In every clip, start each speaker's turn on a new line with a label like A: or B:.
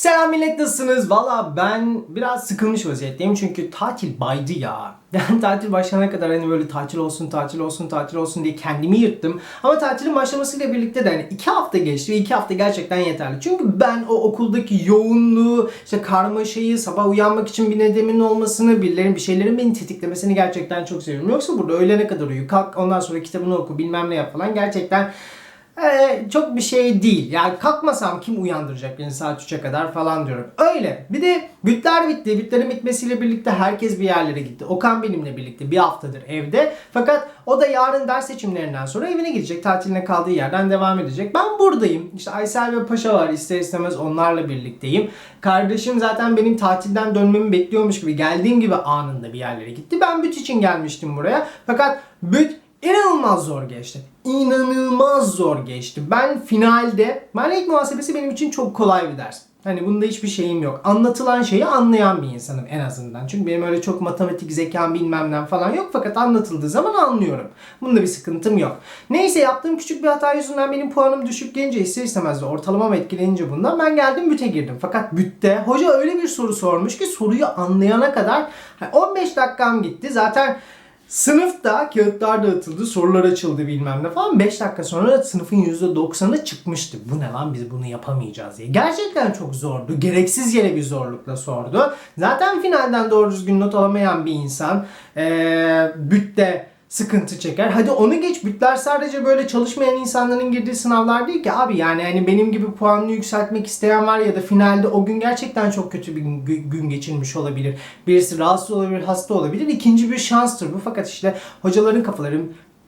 A: Selam millet nasılsınız? Valla ben biraz sıkılmış vaziyetteyim çünkü tatil baydı ya. Yani tatil başlayana kadar hani böyle tatil olsun, tatil olsun, tatil olsun diye kendimi yırttım. Ama tatilin başlamasıyla birlikte de hani iki hafta geçti ve iki hafta gerçekten yeterli. Çünkü ben o okuldaki yoğunluğu, işte karmaşayı, sabah uyanmak için bir nedenimin olmasını, birilerinin bir şeylerin beni tetiklemesini gerçekten çok seviyorum. Yoksa burada öğlene kadar uyu, kalk ondan sonra kitabını oku, bilmem ne yap falan gerçekten ee, çok bir şey değil. Yani kalkmasam kim uyandıracak beni saat 3'e kadar falan diyorum. Öyle. Bir de bütler bitti. Bütlerin bitmesiyle birlikte herkes bir yerlere gitti. Okan benimle birlikte bir haftadır evde. Fakat o da yarın ders seçimlerinden sonra evine gidecek. Tatiline kaldığı yerden devam edecek. Ben buradayım. İşte Aysel ve Paşa var. İster istemez onlarla birlikteyim. Kardeşim zaten benim tatilden dönmemi bekliyormuş gibi geldiğim gibi anında bir yerlere gitti. Ben büt için gelmiştim buraya. Fakat büt İnanılmaz zor geçti. İnanılmaz zor geçti. Ben finalde maliyeet muhasebesi benim için çok kolay bir ders. Hani bunda hiçbir şeyim yok. Anlatılan şeyi anlayan bir insanım en azından. Çünkü benim öyle çok matematik zekam bilmemden falan yok. Fakat anlatıldığı zaman anlıyorum. Bunda bir sıkıntım yok. Neyse yaptığım küçük bir hata yüzünden benim puanım düşük gelince ister istemez de ortalamam etkilenince bundan ben geldim büte girdim. Fakat bütte hoca öyle bir soru sormuş ki soruyu anlayana kadar 15 dakikam gitti. Zaten Sınıfta kağıtlar dağıtıldı, sorular açıldı bilmem ne falan. 5 dakika sonra sınıfın %90'ı çıkmıştı. Bu ne lan biz bunu yapamayacağız diye. Gerçekten çok zordu. Gereksiz yere bir zorlukla sordu. Zaten finalden doğru düzgün not alamayan bir insan ee, bütte sıkıntı çeker. Hadi onu geç. Bütler sadece böyle çalışmayan insanların girdiği sınavlar değil ki abi. Yani hani benim gibi puanını yükseltmek isteyen var ya da finalde o gün gerçekten çok kötü bir gün, gün geçirmiş olabilir. Birisi rahatsız olabilir, hasta olabilir. İkinci bir şanstır bu. Fakat işte hocaların kafaları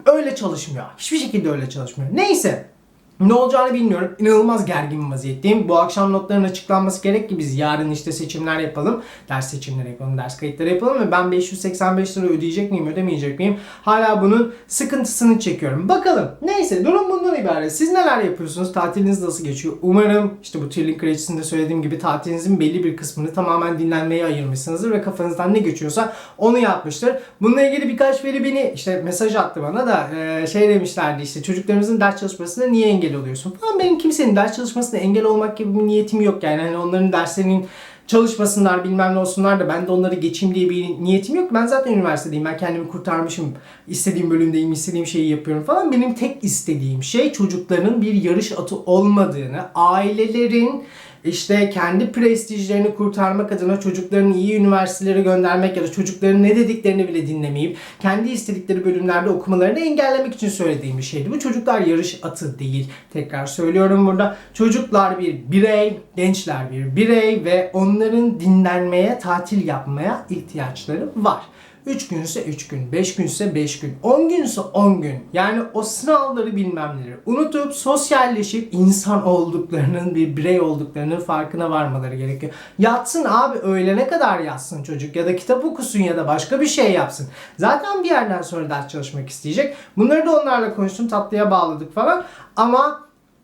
A: öyle çalışmıyor. Hiçbir şekilde öyle çalışmıyor. Neyse. Ne olacağını bilmiyorum. İnanılmaz gergin vaziyetteyim. Bu akşam notların açıklanması gerek ki biz yarın işte seçimler yapalım. Ders seçimleri yapalım, ders kayıtları yapalım ve ben 585 lira ödeyecek miyim, ödemeyecek miyim? Hala bunun sıkıntısını çekiyorum. Bakalım. Neyse durum bundan ibaret. Siz neler yapıyorsunuz? Tatiliniz nasıl geçiyor? Umarım işte bu Trilling Kraliçesi'nde söylediğim gibi tatilinizin belli bir kısmını tamamen dinlenmeye ayırmışsınızdır ve kafanızdan ne geçiyorsa onu yapmıştır. Bununla ilgili birkaç veri beni işte mesaj attı bana da şey demişlerdi işte çocuklarımızın ders çalışmasına niye engel oluyorsun falan. Benim kimsenin ders çalışmasına engel olmak gibi bir niyetim yok yani. Hani onların derslerinin çalışmasınlar bilmem ne olsunlar da ben de onları geçeyim diye bir niyetim yok. Ben zaten üniversitedeyim. Ben kendimi kurtarmışım. İstediğim bölümdeyim, istediğim şeyi yapıyorum falan. Benim tek istediğim şey çocukların bir yarış atı olmadığını, ailelerin işte kendi prestijlerini kurtarmak adına çocuklarını iyi üniversitelere göndermek ya da çocukların ne dediklerini bile dinlemeyip kendi istedikleri bölümlerde okumalarını engellemek için söylediğim bir şeydi. Bu çocuklar yarış atı değil. Tekrar söylüyorum burada. Çocuklar bir birey, gençler bir birey ve onların dinlenmeye, tatil yapmaya ihtiyaçları var. 3 günse 3 gün, 5 günse 5 gün, 10 günse 10 gün. Yani o sınavları bilmem unutup sosyalleşip insan olduklarının bir birey olduklarının farkına varmaları gerekiyor. Yatsın abi öğlene kadar yatsın çocuk ya da kitap okusun ya da başka bir şey yapsın. Zaten bir yerden sonra ders çalışmak isteyecek. Bunları da onlarla konuştum tatlıya bağladık falan ama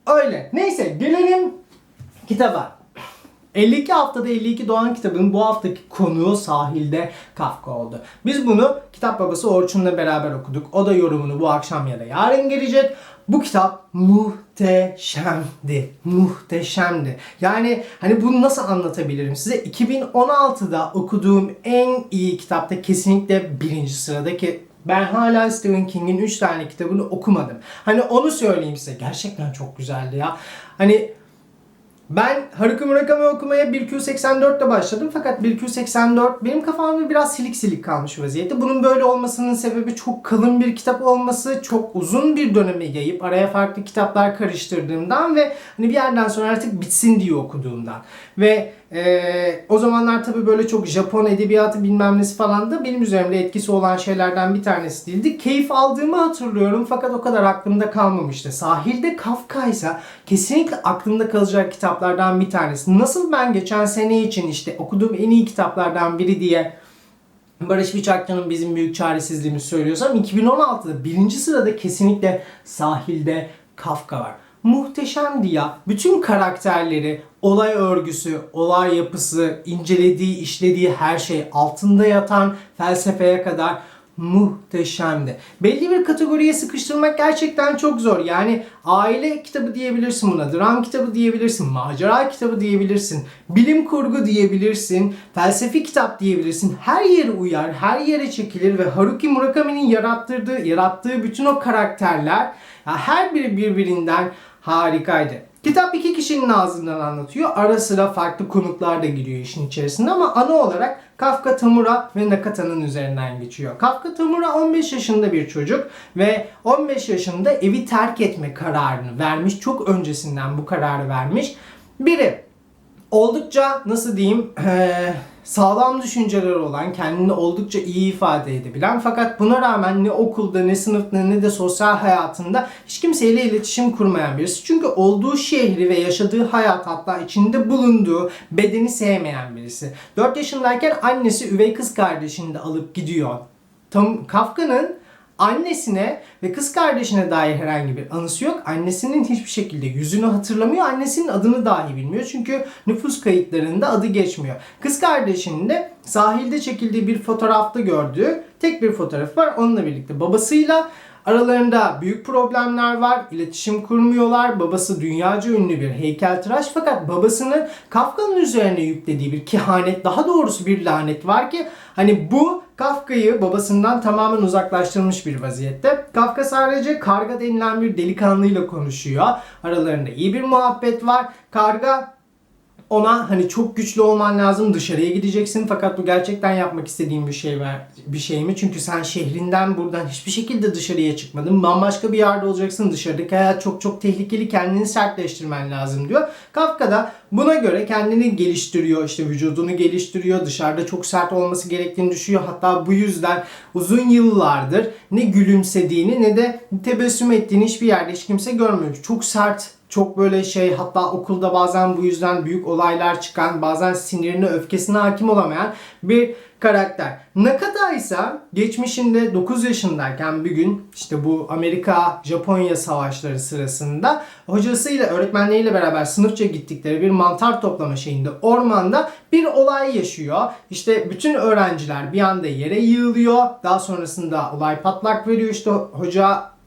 A: öyle. Neyse gelelim kitaba. 52 haftada 52 Doğan kitabının bu haftaki konuğu sahilde Kafka oldu. Biz bunu kitap babası Orçun'la beraber okuduk. O da yorumunu bu akşam ya da yarın gelecek. Bu kitap muhteşemdi. Muhteşemdi. Yani hani bunu nasıl anlatabilirim size? 2016'da okuduğum en iyi kitapta kesinlikle birinci sıradaki ben hala Stephen King'in 3 tane kitabını okumadım. Hani onu söyleyeyim size. Gerçekten çok güzeldi ya. Hani ben Haruki Murakami okumaya 1Q84 ile başladım fakat 1Q84 benim kafamda biraz silik silik kalmış vaziyette. Bunun böyle olmasının sebebi çok kalın bir kitap olması, çok uzun bir döneme yayıp araya farklı kitaplar karıştırdığımdan ve hani bir yerden sonra artık bitsin diye okuduğumdan. Ve ee, o zamanlar tabii böyle çok Japon edebiyatı bilmem nesi falan da benim üzerimde etkisi olan şeylerden bir tanesi değildi. Keyif aldığımı hatırlıyorum fakat o kadar aklımda kalmamıştı. Sahilde Kafka ise kesinlikle aklımda kalacak kitaplardan bir tanesi. Nasıl ben geçen sene için işte okuduğum en iyi kitaplardan biri diye Barış Bıçakçı'nın bizim büyük çaresizliğimizi söylüyorsam 2016'da birinci sırada kesinlikle sahilde Kafka var muhteşemdi ya. Bütün karakterleri, olay örgüsü, olay yapısı, incelediği, işlediği her şey, altında yatan felsefeye kadar muhteşemdi. Belli bir kategoriye sıkıştırmak gerçekten çok zor. Yani aile kitabı diyebilirsin buna, dram kitabı diyebilirsin, macera kitabı diyebilirsin, bilim kurgu diyebilirsin, felsefi kitap diyebilirsin. Her yere uyar, her yere çekilir ve Haruki Murakami'nin yarattırdığı, yarattığı bütün o karakterler her biri birbirinden harikaydı. Kitap iki kişinin ağzından anlatıyor. Ara sıra farklı konuklar da giriyor işin içerisinde ama ana olarak Kafka Tamura ve Nakata'nın üzerinden geçiyor. Kafka Tamura 15 yaşında bir çocuk ve 15 yaşında evi terk etme kararını vermiş. Çok öncesinden bu kararı vermiş. Biri oldukça nasıl diyeyim eee, sağlam düşünceleri olan, kendini oldukça iyi ifade edebilen fakat buna rağmen ne okulda ne sınıfta ne de sosyal hayatında hiç kimseyle iletişim kurmayan birisi. Çünkü olduğu şehri ve yaşadığı hayat hatta içinde bulunduğu bedeni sevmeyen birisi. 4 yaşındayken annesi üvey kız kardeşini de alıp gidiyor. Tam Kafka'nın Annesine ve kız kardeşine dair herhangi bir anısı yok. Annesinin hiçbir şekilde yüzünü hatırlamıyor. Annesinin adını dahi bilmiyor. Çünkü nüfus kayıtlarında adı geçmiyor. Kız kardeşinin de sahilde çekildiği bir fotoğrafta gördüğü tek bir fotoğraf var. Onunla birlikte babasıyla Aralarında büyük problemler var. İletişim kurmuyorlar. Babası dünyaca ünlü bir heykeltıraş fakat babasının Kafka'nın üzerine yüklediği bir kehanet, daha doğrusu bir lanet var ki hani bu Kafka'yı babasından tamamen uzaklaştırmış bir vaziyette. Kafka sadece Karga denilen bir delikanlıyla konuşuyor. Aralarında iyi bir muhabbet var. Karga ona hani çok güçlü olman lazım dışarıya gideceksin fakat bu gerçekten yapmak istediğin bir şey var bir şey mi? Çünkü sen şehrinden buradan hiçbir şekilde dışarıya çıkmadın. Bambaşka bir yerde olacaksın. Dışarıdaki hayat çok çok tehlikeli. Kendini sertleştirmen lazım diyor. Kafka da buna göre kendini geliştiriyor. işte vücudunu geliştiriyor. Dışarıda çok sert olması gerektiğini düşünüyor. Hatta bu yüzden uzun yıllardır ne gülümsediğini ne de tebessüm ettiğini hiçbir yerde hiç kimse görmemiş. Çok sert çok böyle şey hatta okulda bazen bu yüzden büyük olaylar çıkan bazen sinirine öfkesine hakim olamayan bir karakter. Nakata ise geçmişinde 9 yaşındayken bir gün işte bu Amerika Japonya savaşları sırasında hocasıyla öğretmenleriyle beraber sınıfça gittikleri bir mantar toplama şeyinde ormanda bir olay yaşıyor. İşte bütün öğrenciler bir anda yere yığılıyor. Daha sonrasında olay patlak veriyor. İşte hoca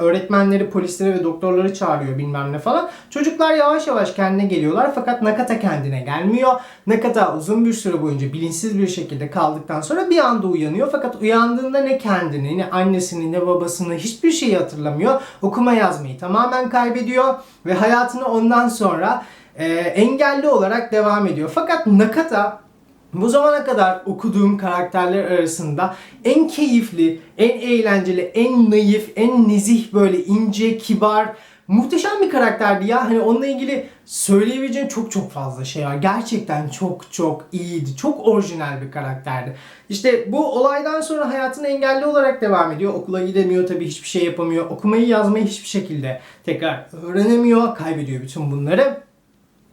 A: öğretmenleri, polisleri ve doktorları çağırıyor bilmem ne falan. Çocuklar yavaş yavaş kendine geliyorlar fakat Nakata kendine gelmiyor. Nakata uzun bir süre boyunca bilinçsiz bir şekilde kaldıktan sonra bir anda uyanıyor fakat uyandığında ne kendini, ne annesini, ne babasını hiçbir şeyi hatırlamıyor. Okuma yazmayı tamamen kaybediyor ve hayatını ondan sonra e, engelli olarak devam ediyor. Fakat Nakata bu zamana kadar okuduğum karakterler arasında en keyifli, en eğlenceli, en naif, en nezih böyle ince, kibar, muhteşem bir karakterdi ya. Hani onunla ilgili söyleyebileceğim çok çok fazla şey var. Gerçekten çok çok iyiydi. Çok orijinal bir karakterdi. İşte bu olaydan sonra hayatını engelli olarak devam ediyor. Okula gidemiyor tabii hiçbir şey yapamıyor. Okumayı yazmayı hiçbir şekilde tekrar öğrenemiyor. Kaybediyor bütün bunları.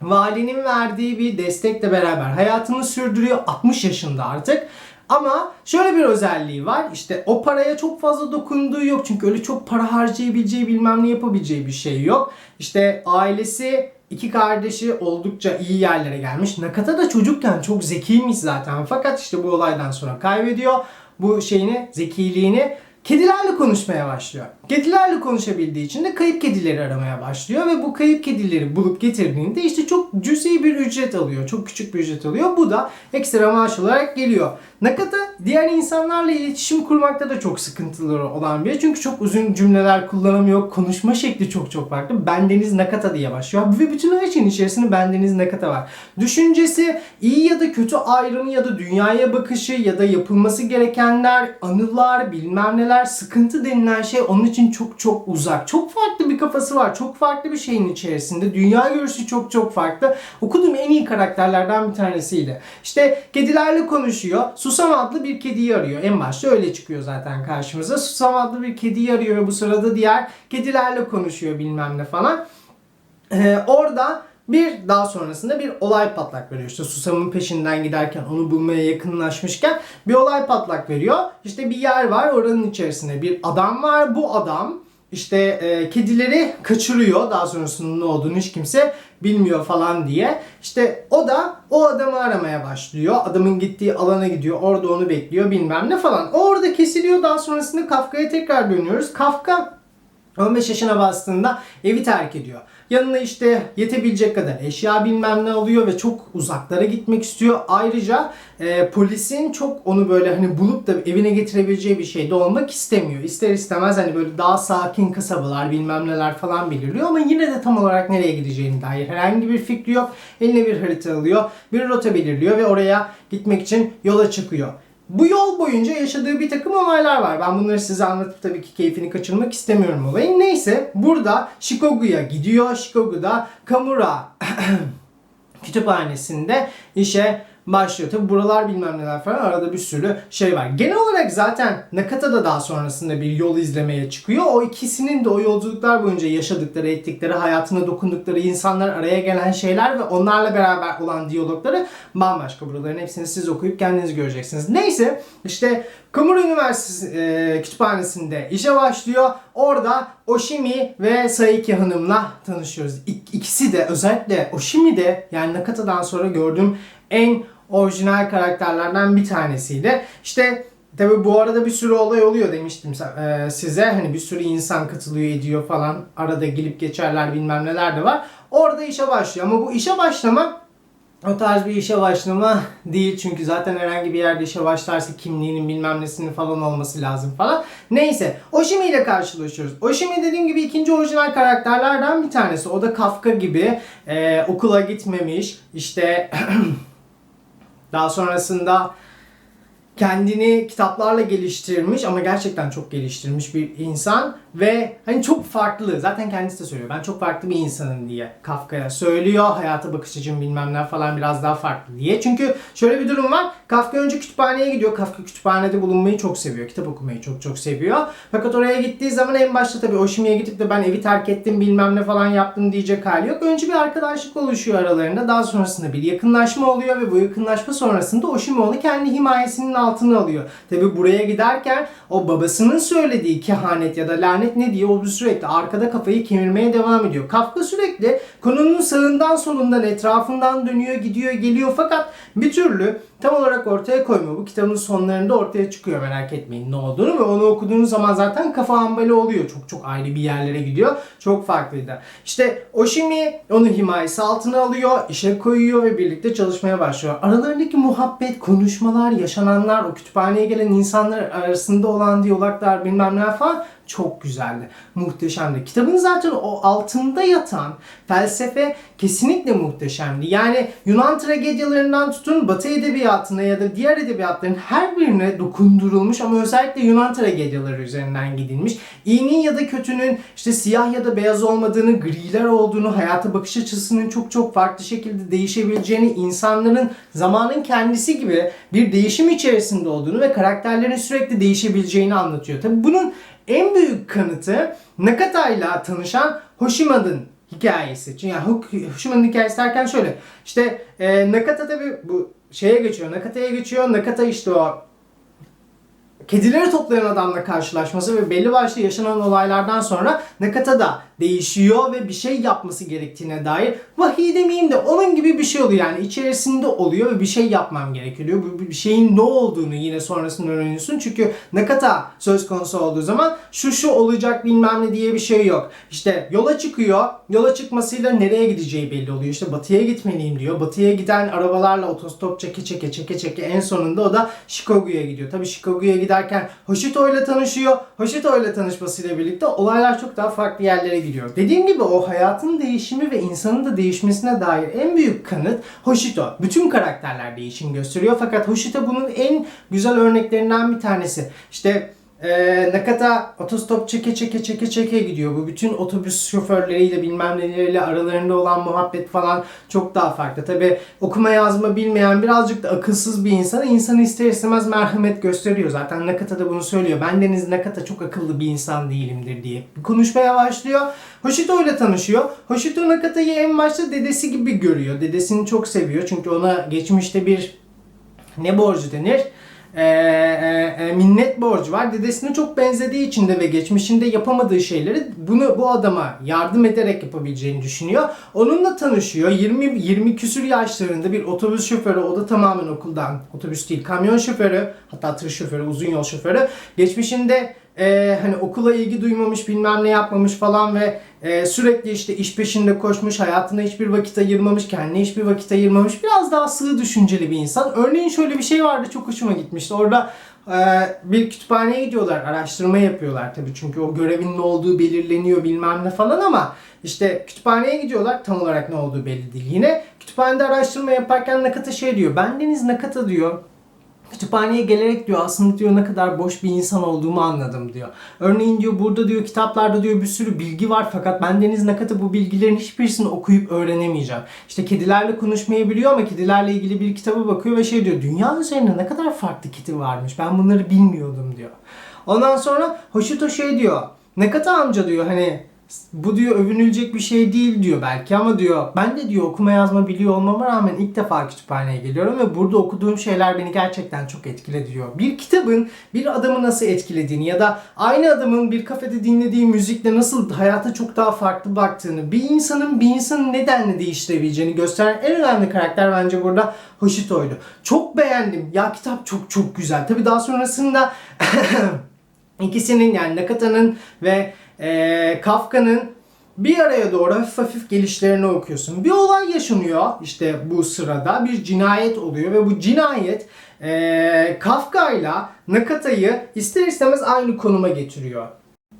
A: Valinin verdiği bir destekle beraber hayatını sürdürüyor 60 yaşında artık. Ama şöyle bir özelliği var. İşte o paraya çok fazla dokunduğu yok. Çünkü öyle çok para harcayabileceği bilmem ne yapabileceği bir şey yok. İşte ailesi iki kardeşi oldukça iyi yerlere gelmiş. Nakata da çocukken çok zekiymiş zaten. Fakat işte bu olaydan sonra kaybediyor bu şeyini, zekiliğini. Kedilerle konuşmaya başlıyor. Kedilerle konuşabildiği için de kayıp kedileri aramaya başlıyor ve bu kayıp kedileri bulup getirdiğinde işte çok cüzi bir ücret alıyor. Çok küçük bir ücret alıyor. Bu da ekstra maaş olarak geliyor. Nakata diğer insanlarla iletişim kurmakta da çok sıkıntıları olan biri. Çünkü çok uzun cümleler kullanamıyor. Konuşma şekli çok çok farklı. Bendeniz Nakata diye başlıyor. Ve bütün her şeyin içerisinde bendeniz Nakata var. Düşüncesi, iyi ya da kötü ayrımı ya da dünyaya bakışı ya da yapılması gerekenler, anılar, bilmem neler, sıkıntı denilen şey onun için çok çok uzak. Çok farklı bir kafası var. Çok farklı bir şeyin içerisinde. Dünya görüşü çok çok farklı. Okuduğum en iyi karakterlerden bir tanesiydi. İşte kedilerle konuşuyor. Susam adlı bir kediyi arıyor. En başta öyle çıkıyor zaten karşımıza. Susam adlı bir kediyi arıyor ve bu sırada diğer kedilerle konuşuyor bilmem ne falan. Ee, orada bir daha sonrasında bir olay patlak veriyor. İşte Susam'ın peşinden giderken onu bulmaya yakınlaşmışken bir olay patlak veriyor. İşte bir yer var oranın içerisinde bir adam var. Bu adam işte e, kedileri kaçırıyor. Daha sonrasında ne olduğunu hiç kimse bilmiyor falan diye. İşte o da o adamı aramaya başlıyor. Adamın gittiği alana gidiyor. Orada onu bekliyor bilmem ne falan. Orada kesiliyor. Daha sonrasında Kafka'ya tekrar dönüyoruz. Kafka 15 yaşına bastığında evi terk ediyor. Yanına işte yetebilecek kadar eşya bilmem ne alıyor ve çok uzaklara gitmek istiyor. Ayrıca e, polisin çok onu böyle hani bulup da evine getirebileceği bir şey de olmak istemiyor. İster istemez hani böyle daha sakin kasabalar bilmem neler falan belirliyor ama yine de tam olarak nereye gideceğine dair herhangi bir fikri yok. Eline bir harita alıyor, bir rota belirliyor ve oraya gitmek için yola çıkıyor. Bu yol boyunca yaşadığı bir takım olaylar var. Ben bunları size anlatıp tabii ki keyfini kaçırmak istemiyorum olayın. Neyse burada Chicago'ya gidiyor. Chicago'da Kamura kütüphanesinde işe başlıyor. Tabi buralar bilmem neler falan arada bir sürü şey var. Genel olarak zaten Nakata da daha sonrasında bir yol izlemeye çıkıyor. O ikisinin de o yolculuklar boyunca yaşadıkları, ettikleri, hayatına dokundukları insanlar, araya gelen şeyler ve onlarla beraber olan diyalogları bambaşka. Buraların hepsini siz okuyup kendiniz göreceksiniz. Neyse işte Kumura Üniversitesi e, kütüphanesinde işe başlıyor. Orada Oshimi ve Saiki Hanım'la tanışıyoruz. İk- ikisi de özellikle Oshimi de yani Nakata'dan sonra gördüğüm en orijinal karakterlerden bir tanesiydi. İşte Tabi bu arada bir sürü olay oluyor demiştim e, size. Hani bir sürü insan katılıyor ediyor falan. Arada gelip geçerler bilmem neler de var. Orada işe başlıyor ama bu işe başlama o tarz bir işe başlama değil çünkü zaten herhangi bir yerde işe başlarsa kimliğinin bilmem nesinin falan olması lazım falan. Neyse Oshimi ile karşılaşıyoruz. Oshimi dediğim gibi ikinci orijinal karakterlerden bir tanesi. O da Kafka gibi e, okula gitmemiş işte daha sonrasında kendini kitaplarla geliştirmiş ama gerçekten çok geliştirmiş bir insan ve hani çok farklı zaten kendisi de söylüyor ben çok farklı bir insanım diye Kafka'ya söylüyor. Hayata bakış açım bilmem ne falan biraz daha farklı diye. Çünkü şöyle bir durum var. Kafka önce kütüphaneye gidiyor. Kafka kütüphanede bulunmayı çok seviyor. Kitap okumayı çok çok seviyor. Fakat oraya gittiği zaman en başta tabii Oshimi'ye gidip de ben evi terk ettim bilmem ne falan yaptım diyecek hali yok. Önce bir arkadaşlık oluşuyor aralarında. Daha sonrasında bir yakınlaşma oluyor ve bu yakınlaşma sonrasında Oshimi onu kendi himayesinin altına alıyor. Tabi buraya giderken o babasının söylediği kehanet ya da lanet ne diye o sürekli arkada kafayı kemirmeye devam ediyor. Kafka sürekli konunun sağından solundan etrafından dönüyor gidiyor geliyor fakat bir türlü tam olarak ortaya koymuyor. Bu kitabın sonlarında ortaya çıkıyor merak etmeyin ne olduğunu ve onu okuduğunuz zaman zaten kafa ambali oluyor. Çok çok ayrı bir yerlere gidiyor. Çok farklıydı. İşte Oshimi onu himayesi altına alıyor, işe koyuyor ve birlikte çalışmaya başlıyor. Aralarındaki muhabbet, konuşmalar, yaşananlar, o kütüphaneye gelen insanlar arasında olan diyaloglar bilmem ne falan çok güzeldi. Muhteşemdi. Kitabın zaten o altında yatan felsefe kesinlikle muhteşemdi. Yani Yunan tragedyalarından tutun Batı edebiyatına ya da diğer edebiyatların her birine dokundurulmuş ama özellikle Yunan tragedyaları üzerinden gidilmiş. İyinin ya da kötünün işte siyah ya da beyaz olmadığını, griler olduğunu, hayata bakış açısının çok çok farklı şekilde değişebileceğini, insanların zamanın kendisi gibi bir değişim içerisinde olduğunu ve karakterlerin sürekli değişebileceğini anlatıyor. Tabi bunun en büyük kanıtı Nakata ile tanışan Hoshima'nın hikayesi. Çünkü yani Hoshima'nın hikayesi derken şöyle. İşte e, Nakata tabi bu şeye geçiyor. Nakata'ya geçiyor. Nakata işte o kedileri toplayan adamla karşılaşması ve belli başlı yaşanan olaylardan sonra Nakata da değişiyor ve bir şey yapması gerektiğine dair vahiy demeyeyim de onun gibi bir şey oluyor yani içerisinde oluyor ve bir şey yapmam gerekiyor. Bu bir şeyin ne olduğunu yine sonrasında öğreniyorsun. Çünkü Nakata söz konusu olduğu zaman şu şu olacak bilmem ne diye bir şey yok. İşte yola çıkıyor. Yola çıkmasıyla nereye gideceği belli oluyor. İşte batıya gitmeliyim diyor. Batıya giden arabalarla otostop çeke çeke çeke çeke en sonunda o da Chicago'ya gidiyor. Tabii Chicago'ya giderken Hoshito ile tanışıyor. Hoshito ile tanışmasıyla birlikte olaylar çok daha farklı yerlere gidiyor. Dediğim gibi o hayatın değişimi ve insanın da değişmesine dair en büyük kanıt Hoshito. Bütün karakterler değişim gösteriyor fakat Hoshito bunun en güzel örneklerinden bir tanesi. İşte ee, Nakata otostop çeke çeke çeke çeke gidiyor. Bu bütün otobüs şoförleriyle bilmem neleriyle aralarında olan muhabbet falan çok daha farklı. Tabi okuma yazma bilmeyen birazcık da akılsız bir insan insanı ister istemez merhamet gösteriyor. Zaten Nakata da bunu söylüyor. Ben Deniz Nakata çok akıllı bir insan değilimdir diye. Konuşmaya başlıyor. Hoshito ile tanışıyor. Hoshito Nakata'yı en başta dedesi gibi görüyor. Dedesini çok seviyor. Çünkü ona geçmişte bir ne borcu denir? E, e, e, minnet borcu var. Dedesine çok benzediği için de ve geçmişinde yapamadığı şeyleri bunu bu adama yardım ederek yapabileceğini düşünüyor. Onunla tanışıyor. 20 20 küsür yaşlarında bir otobüs şoförü. O da tamamen okuldan. Otobüs değil, kamyon şoförü. Hatta tır şoförü, uzun yol şoförü. Geçmişinde e, hani okula ilgi duymamış, bilmem ne yapmamış falan ve e, sürekli işte iş peşinde koşmuş, hayatına hiçbir vakit ayırmamış, kendine hiçbir vakit ayırmamış. Biraz daha sığ düşünceli bir insan. Örneğin şöyle bir şey vardı, çok hoşuma gitmişti. Orada e, bir kütüphaneye gidiyorlar, araştırma yapıyorlar tabii. Çünkü o görevin ne olduğu belirleniyor bilmem ne falan ama işte kütüphaneye gidiyorlar, tam olarak ne olduğu belli değil. Yine kütüphanede araştırma yaparken Nakata şey diyor, ben Deniz Nakata diyor, Kütüphaneye gelerek diyor aslında diyor ne kadar boş bir insan olduğumu anladım diyor. Örneğin diyor burada diyor kitaplarda diyor bir sürü bilgi var fakat ben Deniz Nakat'a bu bilgilerin hiçbirisini okuyup öğrenemeyeceğim. İşte kedilerle konuşmayı biliyor ama kedilerle ilgili bir kitaba bakıyor ve şey diyor dünya üzerinde ne kadar farklı kedi varmış ben bunları bilmiyordum diyor. Ondan sonra Hoshito şey diyor Nakata amca diyor hani bu diyor övünülecek bir şey değil diyor belki ama diyor ben de diyor okuma yazma biliyor olmama rağmen ilk defa kütüphaneye geliyorum ve burada okuduğum şeyler beni gerçekten çok etkiledi diyor. Bir kitabın bir adamı nasıl etkilediğini ya da aynı adamın bir kafede dinlediği müzikle nasıl hayata çok daha farklı baktığını, bir insanın bir insanın nedenle değiştirebileceğini gösteren en önemli karakter bence burada Hoshito'ydu. Çok beğendim. Ya kitap çok çok güzel. Tabi daha sonrasında ikisinin yani Nakata'nın ve e, Kafka'nın bir araya doğru hafif hafif gelişlerini okuyorsun. Bir olay yaşanıyor işte bu sırada. Bir cinayet oluyor ve bu cinayet e, Kafka ile Nakata'yı ister istemez aynı konuma getiriyor.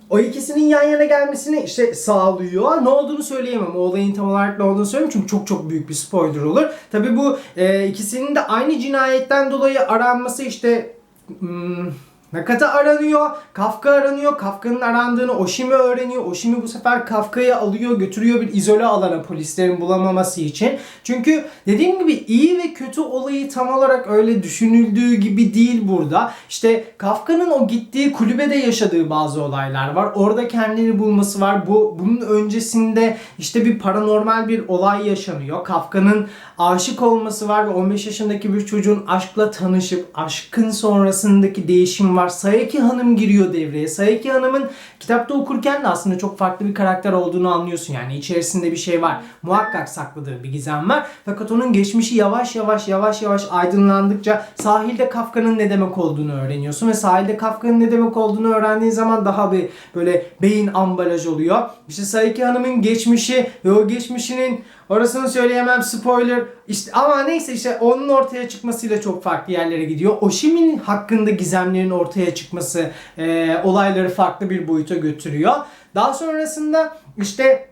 A: O ikisinin yan yana gelmesini işte sağlıyor. Ne olduğunu söyleyemem. O olayın tam olarak ne olduğunu söyleyemem çünkü çok çok büyük bir spoiler olur. Tabi bu e, ikisinin de aynı cinayetten dolayı aranması işte hmm, Nakata aranıyor, Kafka aranıyor, Kafka'nın arandığını Oshimi öğreniyor. Oshimi bu sefer Kafka'yı alıyor, götürüyor bir izole alana polislerin bulamaması için. Çünkü dediğim gibi iyi ve kötü olayı tam olarak öyle düşünüldüğü gibi değil burada. İşte Kafka'nın o gittiği kulübede yaşadığı bazı olaylar var. Orada kendini bulması var. Bu bunun öncesinde işte bir paranormal bir olay yaşanıyor. Kafka'nın aşık olması var ve 15 yaşındaki bir çocuğun aşkla tanışıp aşkın sonrasındaki değişim var. Sayaki Hanım giriyor devreye. Sayaki Hanım'ın kitapta okurken de aslında çok farklı bir karakter olduğunu anlıyorsun. Yani içerisinde bir şey var. Muhakkak sakladığı bir gizem var. Fakat onun geçmişi yavaş yavaş yavaş yavaş aydınlandıkça sahilde Kafka'nın ne demek olduğunu öğreniyorsun ve sahilde Kafka'nın ne demek olduğunu öğrendiğin zaman daha bir böyle beyin ambalaj oluyor. İşte Sayaki Hanım'ın geçmişi ve o geçmişinin Orasını söyleyemem spoiler. İşte ama neyse işte onun ortaya çıkmasıyla çok farklı yerlere gidiyor. Oshimi'nin hakkında gizemlerin ortaya çıkması e, olayları farklı bir boyuta götürüyor. Daha sonrasında işte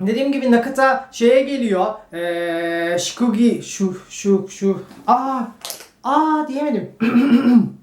A: Dediğim gibi Nakata şeye geliyor. Ee, Shikugi şu şu şu. Aa aa diyemedim.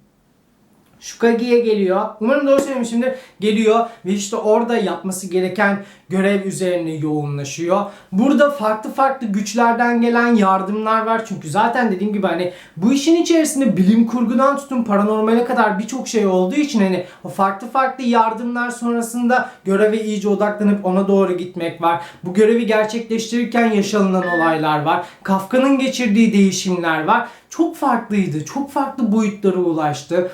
A: Shukagi'ye geliyor. Umarım doğru söylemişimdir. Geliyor ve işte orada yapması gereken görev üzerine yoğunlaşıyor. Burada farklı farklı güçlerden gelen yardımlar var. Çünkü zaten dediğim gibi hani bu işin içerisinde bilim kurgudan tutun paranormale kadar birçok şey olduğu için hani o farklı farklı yardımlar sonrasında göreve iyice odaklanıp ona doğru gitmek var. Bu görevi gerçekleştirirken yaşanılan olaylar var. Kafka'nın geçirdiği değişimler var. Çok farklıydı. Çok farklı boyutlara ulaştı.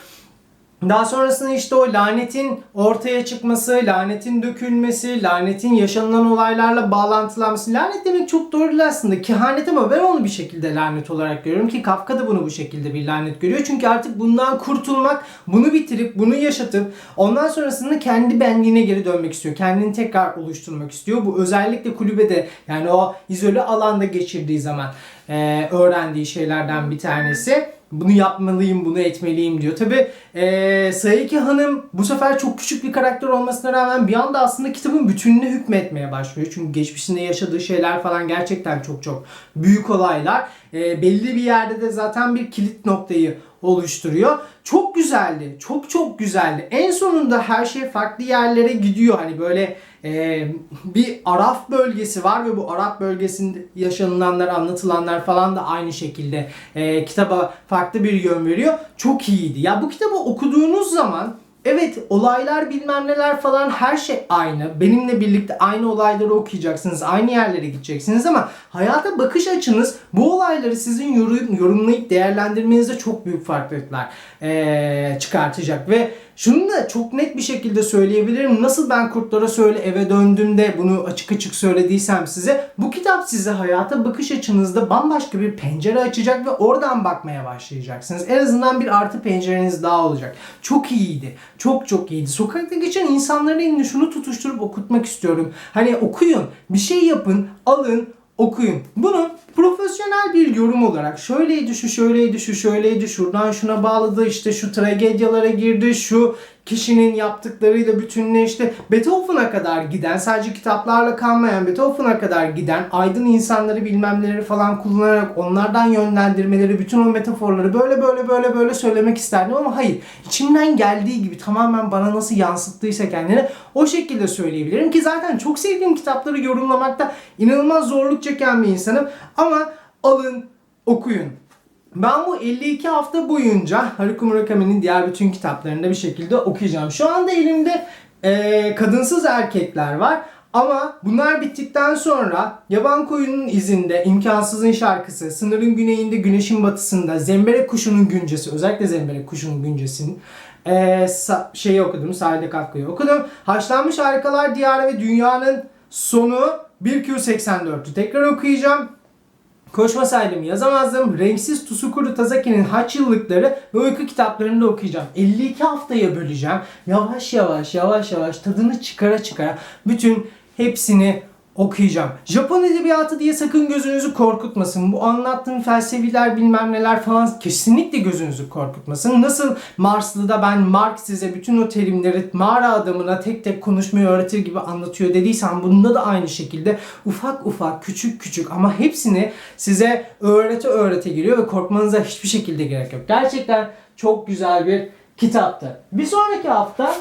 A: Daha sonrasında işte o lanetin ortaya çıkması, lanetin dökülmesi, lanetin yaşanılan olaylarla bağlantılanması. Lanet demek çok doğru aslında. Kehanet ama ben onu bir şekilde lanet olarak görüyorum ki Kafka da bunu bu şekilde bir lanet görüyor. Çünkü artık bundan kurtulmak, bunu bitirip, bunu yaşatıp ondan sonrasında kendi benliğine geri dönmek istiyor. Kendini tekrar oluşturmak istiyor. Bu özellikle kulübede yani o izole alanda geçirdiği zaman e, öğrendiği şeylerden bir tanesi bunu yapmalıyım, bunu etmeliyim diyor. Tabi e, Sayaki Hanım bu sefer çok küçük bir karakter olmasına rağmen bir anda aslında kitabın bütününe hükmetmeye başlıyor. Çünkü geçmişinde yaşadığı şeyler falan gerçekten çok çok büyük olaylar. E, belli bir yerde de zaten bir kilit noktayı oluşturuyor. Çok güzeldi. Çok çok güzeldi. En sonunda her şey farklı yerlere gidiyor. Hani böyle e, bir Araf bölgesi var ve bu Araf bölgesinde yaşanılanlar, anlatılanlar falan da aynı şekilde e, kitaba farklı bir yön veriyor. Çok iyiydi. Ya bu kitabı okuduğunuz zaman Evet olaylar bilmem neler falan her şey aynı. Benimle birlikte aynı olayları okuyacaksınız. Aynı yerlere gideceksiniz ama hayata bakış açınız bu olayları sizin yorum, yorumlayıp değerlendirmenizde çok büyük farklılıklar eee, çıkartacak. Ve şunu da çok net bir şekilde söyleyebilirim. Nasıl ben kurtlara söyle eve döndüğümde bunu açık açık söylediysem size bu kitap size hayata bakış açınızda bambaşka bir pencere açacak ve oradan bakmaya başlayacaksınız. En azından bir artı pencereniz daha olacak. Çok iyiydi. Çok çok iyiydi. Sokakta geçen insanların elini şunu tutuşturup okutmak istiyorum. Hani okuyun, bir şey yapın, alın, okuyun. Bunu profesyonel bir yorum olarak şöyleydi şu şöyleydi şu şöyleydi şuradan şuna bağladı işte şu tragedyalara girdi şu kişinin yaptıklarıyla bütünleşti. Beethoven'a kadar giden sadece kitaplarla kalmayan Beethoven'a kadar giden aydın insanları bilmemleri falan kullanarak onlardan yönlendirmeleri bütün o metaforları böyle böyle böyle böyle söylemek isterdim ama hayır içimden geldiği gibi tamamen bana nasıl yansıttıysa kendini o şekilde söyleyebilirim ki zaten çok sevdiğim kitapları yorumlamakta inanılmaz zorluk çeken bir insanım ama alın okuyun. Ben bu 52 hafta boyunca Haruki Murakami'nin diğer bütün kitaplarını da bir şekilde okuyacağım. Şu anda elimde eee, kadınsız erkekler var. Ama bunlar bittikten sonra Yaban Koyunun izinde İmkansızın şarkısı, Sınırın güneyinde Güneşin batısında, Zembere kuşunun güncesi, özellikle Zembere kuşunun güncesinin sa- şeyi okudum, Sahilde Kafka'yı okudum. Haşlanmış Harikalar Diyarı ve Dünyanın Sonu 1Q84'ü tekrar okuyacağım. Koşmasaydım yazamazdım. Renksiz Tsukuru Tazaki'nin Haç Yıllıkları ve uyku kitaplarını da okuyacağım. 52 haftaya böleceğim. Yavaş yavaş yavaş yavaş tadını çıkara çıkara bütün hepsini okuyacağım. Japon edebiyatı diye sakın gözünüzü korkutmasın. Bu anlattığım felsefiler bilmem neler falan kesinlikle gözünüzü korkutmasın. Nasıl Marslı'da ben Marx size bütün o terimleri mağara adamına tek tek konuşmayı öğretir gibi anlatıyor dediysem bunda da aynı şekilde ufak ufak küçük küçük ama hepsini size öğrete öğrete geliyor ve korkmanıza hiçbir şekilde gerek yok. Gerçekten çok güzel bir kitaptı. Bir sonraki hafta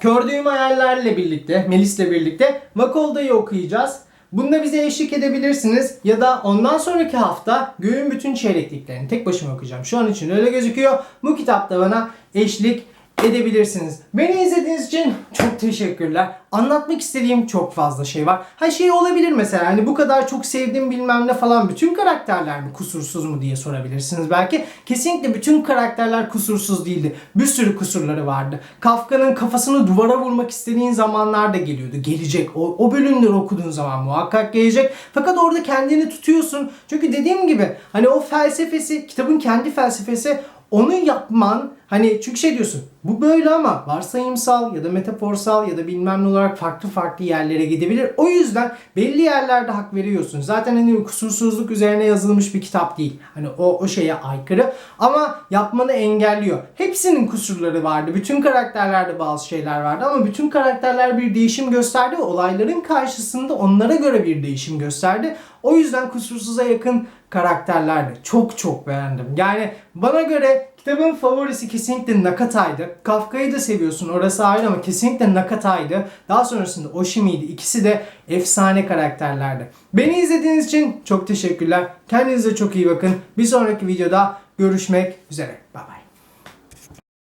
A: Kördüğüm hayallerle birlikte, Melis'le birlikte Vakolda'yı okuyacağız. Bunda bize eşlik edebilirsiniz ya da ondan sonraki hafta Göğün bütün çeyrekliklerini tek başıma okuyacağım. Şu an için öyle gözüküyor. Bu kitapta bana eşlik edebilirsiniz. Beni izlediğiniz için çok teşekkürler. Anlatmak istediğim çok fazla şey var. Ha şey olabilir mesela hani bu kadar çok sevdim bilmem ne falan bütün karakterler mi kusursuz mu diye sorabilirsiniz belki. Kesinlikle bütün karakterler kusursuz değildi. Bir sürü kusurları vardı. Kafka'nın kafasını duvara vurmak istediğin zamanlar da geliyordu. Gelecek. O, o bölümleri okuduğun zaman muhakkak gelecek. Fakat orada kendini tutuyorsun. Çünkü dediğim gibi hani o felsefesi, kitabın kendi felsefesi onu yapman hani çünkü şey diyorsun bu böyle ama varsayımsal ya da metaforsal ya da bilmem ne olarak farklı farklı yerlere gidebilir. O yüzden belli yerlerde hak veriyorsun. Zaten hani kusursuzluk üzerine yazılmış bir kitap değil. Hani o, o şeye aykırı ama yapmanı engelliyor. Hepsinin kusurları vardı. Bütün karakterlerde bazı şeyler vardı ama bütün karakterler bir değişim gösterdi olayların karşısında onlara göre bir değişim gösterdi. O yüzden kusursuza yakın karakterlerdi. Çok çok beğendim. Yani bana göre kitabın favorisi kesinlikle Nakata'ydı. Kafka'yı da seviyorsun orası ayrı ama kesinlikle Nakata'ydı. Daha sonrasında Oshimi'ydi. İkisi de efsane karakterlerdi. Beni izlediğiniz için çok teşekkürler. Kendinize çok iyi bakın. Bir sonraki videoda görüşmek üzere. Bay bay.